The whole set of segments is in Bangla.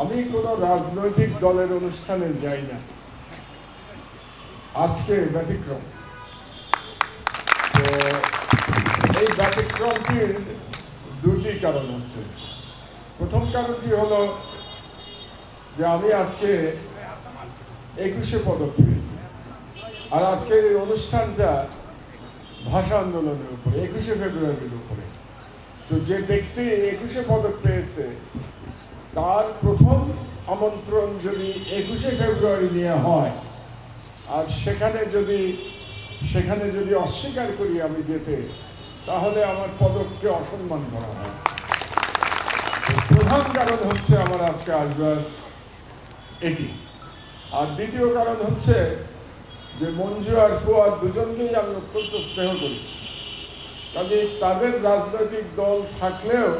আমি কোনো রাজনৈতিক দলের অনুষ্ঠানে যাই না। আজকে ব্যতিক্রম। এই ব্যতিক্রমটির দুটি কারণ আছে। প্রথম কারণটি হলো যে আমি আজকে একুশে পদক পেয়েছি। আর আজকের এই অনুষ্ঠানটা ভাষা আন্দোলনের উপরে, একুশে ফেব্রুয়ারির উপরে। তো যে ব্যক্তি একুশে পদক পেয়েছে তার প্রথম আমন্ত্রণ যদি একুশে ফেব্রুয়ারি নিয়ে হয়, আর সেখানে যদি সেখানে যদি অস্বীকার করি আমি যেতে, তাহলে আমার পদককে অসম্মান করা হয়। প্রধান কারণ হচ্ছে আমার আজকে আসবার এটি। আর দ্বিতীয় কারণ হচ্ছে যে মঞ্জু আর ফুয়াদ দুজনকেই আমি অত্যন্ত স্নেহ করি। কাজে তাদের রাজনৈতিক দল থাকলেও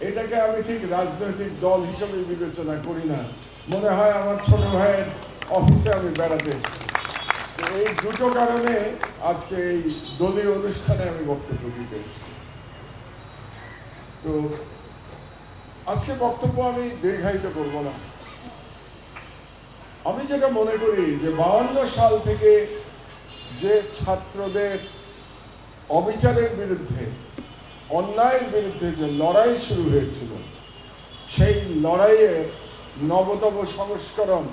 এটাকে আমি ঠিক রাজনৈতিক দল হিসেবে বিবেচনা করি না। মনে হয় আমার ছোট ভাইয়ের অফিসে আমি বেড়াতে এসেছি। এই দুটো কারণে আজকে এই দলীয় অনুষ্ঠানে আমি বক্তব্য দিতে এসেছি। তো আজকে বক্তব্য আমি দীর্ঘায়িত করব না। আমি যেটা মনে করি যে বাউন্ন সাল থেকে যে ছাত্রদের অবিচারের বিরুদ্ধে অন্যায়ের বিরুদ্ধে যে লড়াই শুরু হয়েছিল, সেই লড়াইয়ের নবতম সংস্করণ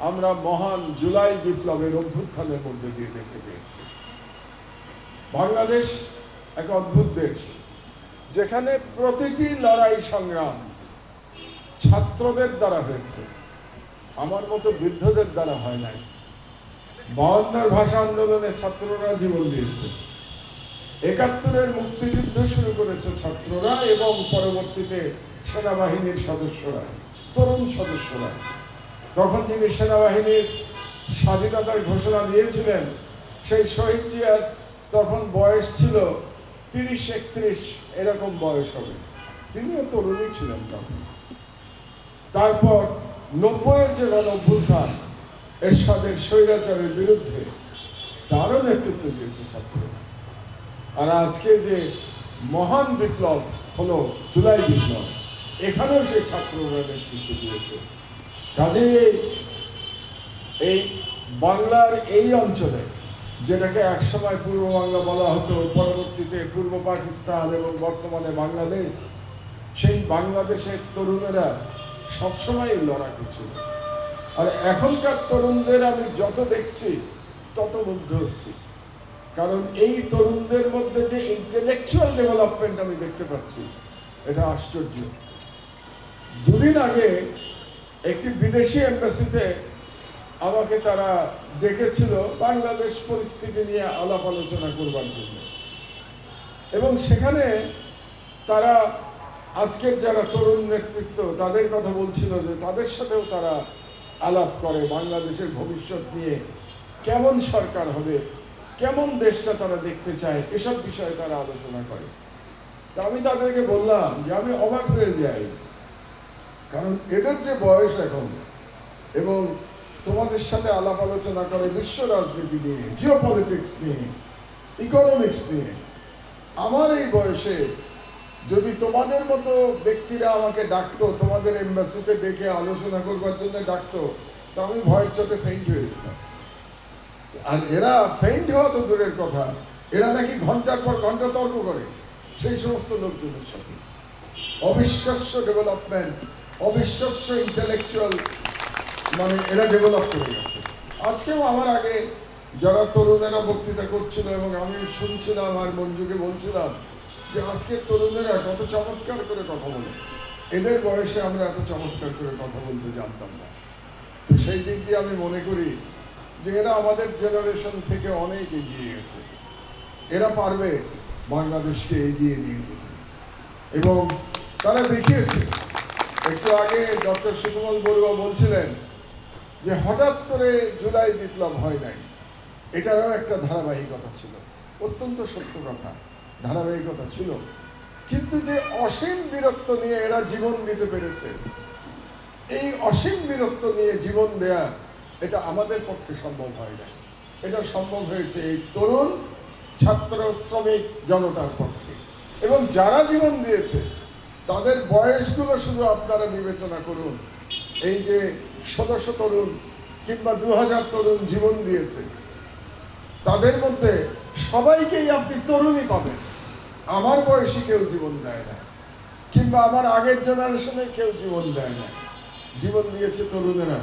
আমরা মহান জুলাই বিপ্লবের অভ্যুত্থানের মধ্যে দিয়ে দেখতে পেয়েছি। বাংলাদেশ এক অদ্ভুত দেশ, যেখানে প্রতিটি লড়াই সংগ্রাম ছাত্রদের দ্বারা হয়েছে, আমার মতো বৃদ্ধদের দ্বারা হয় নাই। বাউন্নর ভাষা আন্দোলনে ছাত্ররা জীবন দিয়েছে। একাত্তরের মুক্তিযুদ্ধ শুরু করেছে ছাত্ররা এবং পরবর্তীতে সেনাবাহিনীর সদস্যরা, তরুণ সদস্যরা। তখন তিনি সেনাবাহিনীর স্বাধীনতার ঘোষণা দিয়েছিলেন, সেই শহীদ জিয়ার তখন বয়স ছিল তিরিশ একত্রিশ, এরকম বয়স হবে। তিনিও তরুণই ছিলেন তখন। তারপর নব্বইয়ের যে গণ এরশাদের স্বৈরাচারের বিরুদ্ধে তারও নেতৃত্ব দিয়েছে ছাত্ররা। আর আজকে যে মহান বিপ্লব হলো জুলাই বিপ্লব, এখানেও সেই ছাত্ররা নেতৃত্ব দিয়েছে। কাজেই এই- বাংলার এই অঞ্চলে, যেটাকে একসময় পূর্ব বাংলা বলা হতো, পরবর্তীতে পূর্ব পাকিস্তান এবং বর্তমানে বাংলাদেশ, সেই বাংলাদেশের তরুণেরা সবসময় লড়াকু ছিল। আর এখনকার তরুণদের আমি যত দেখছি, তত মুগ্ধ হচ্ছি। কারণ এই তরুণদের মধ্যে যে ইন্টেলেকচুয়াল ডেভেলপমেন্ট আমি দেখতে পাচ্ছি, এটা আশ্চর্য। দুদিন আগে একটি বিদেশি এম্বাসিতে আমাকে তারা ডেকেছিল বাংলাদেশ পরিস্থিতি নিয়ে আলাপ আলোচনা করবার জন্য। এবং সেখানে তারা আজকের যারা তরুণ নেতৃত্ব, তাদের কথা বলছিল যে তাদের সাথেও তারা আলাপ করে বাংলাদেশের ভবিষ্যৎ নিয়ে কেমন সরকার হবে কেমন দেশটা তারা দেখতে চায়, এসব বিষয়ে তারা আলোচনা করে। তা আমি তাদেরকে বললাম যে আমি অবাক হয়ে যাই। কারণ এদের যে বয়স এখন, এবং তোমাদের সাথে আলাপ আলোচনা করে বিশ্ব রাজনীতি নিয়ে জিও পলিটিক্স নিয়ে ইকোনমিক্স নিয়ে, আমার এই বয়সে যদি তোমাদের মতো ব্যক্তিরা আমাকে ডাকতো, তোমাদের এম্বাসিতে ডেকে আলোচনা করবার জন্য ডাকতো, তা আমি ভয়ের চোটে ফেইন্ট হয়ে যেতাম। আর এরা ফেইন্ট হওয়া তো দূরের কথা। এরা নাকি ঘণ্টার পর ঘণ্টা তর্ক করে। সেই সমস্ত লোকজনের সাথে। অবিশ্বাস্য ডেভেলপমেন্ট অবিশ্বাস্য ইন্টেলেকচুয়াল মানে এরা ডেভেলপ করে গেছে। আজকেও আমার আগে যারা তরুণেরা বক্তৃতা করছিল এবং আমি শুনছিলাম আর মঞ্জুকে বলছিলাম যে আজকের তরুণেরা কত চমৎকার করে কথা বলে। এদের বয়সে আমরা এত চমৎকার করে কথা বলতে জানতাম না। তো সেই দিক দিয়ে আমি মনে করি যে এরা আমাদের জেনারেশন থেকে অনেক এগিয়ে গেছে। এরা পারবে বাংলাদেশকে এগিয়ে নিয়ে যেতে। এবং তারা দেখিয়েছে, একটু আগে ডক্টর সুকুমল বড়ুয়া বলছিলেন যে হঠাৎ করে জুলাই বিপ্লব হয় নাই। এটারও একটা ধারাবাহিকতা ছিল। অত্যন্ত সত্য কথা, ধারাবাহিকতা ছিল। কিন্তু যে অসীম বীরত্ব নিয়ে এরা জীবন দিতে পেরেছে, এই অসীম বীরত্ব নিয়ে জীবন দেয়া এটা আমাদের পক্ষে সম্ভব হয় না। এটা সম্ভব হয়েছে এই তরুণ ছাত্র শ্রমিক জনতার পক্ষে। এবং যারা জীবন দিয়েছে, তাদের বয়সগুলো শুধু আপনারা বিবেচনা করুন। এই যে ষোলোশো তরুণ কিংবা দু হাজার তরুণ জীবন দিয়েছে, তাদের মধ্যে সবাইকেই আপনি তরুণই পাবেন। আমার বয়সী কেউ জীবন দেয় না, কিংবা আমার আগের জেনারেশনে কেউ জীবন দেয় না। জীবন দিয়েছে তরুণেরা।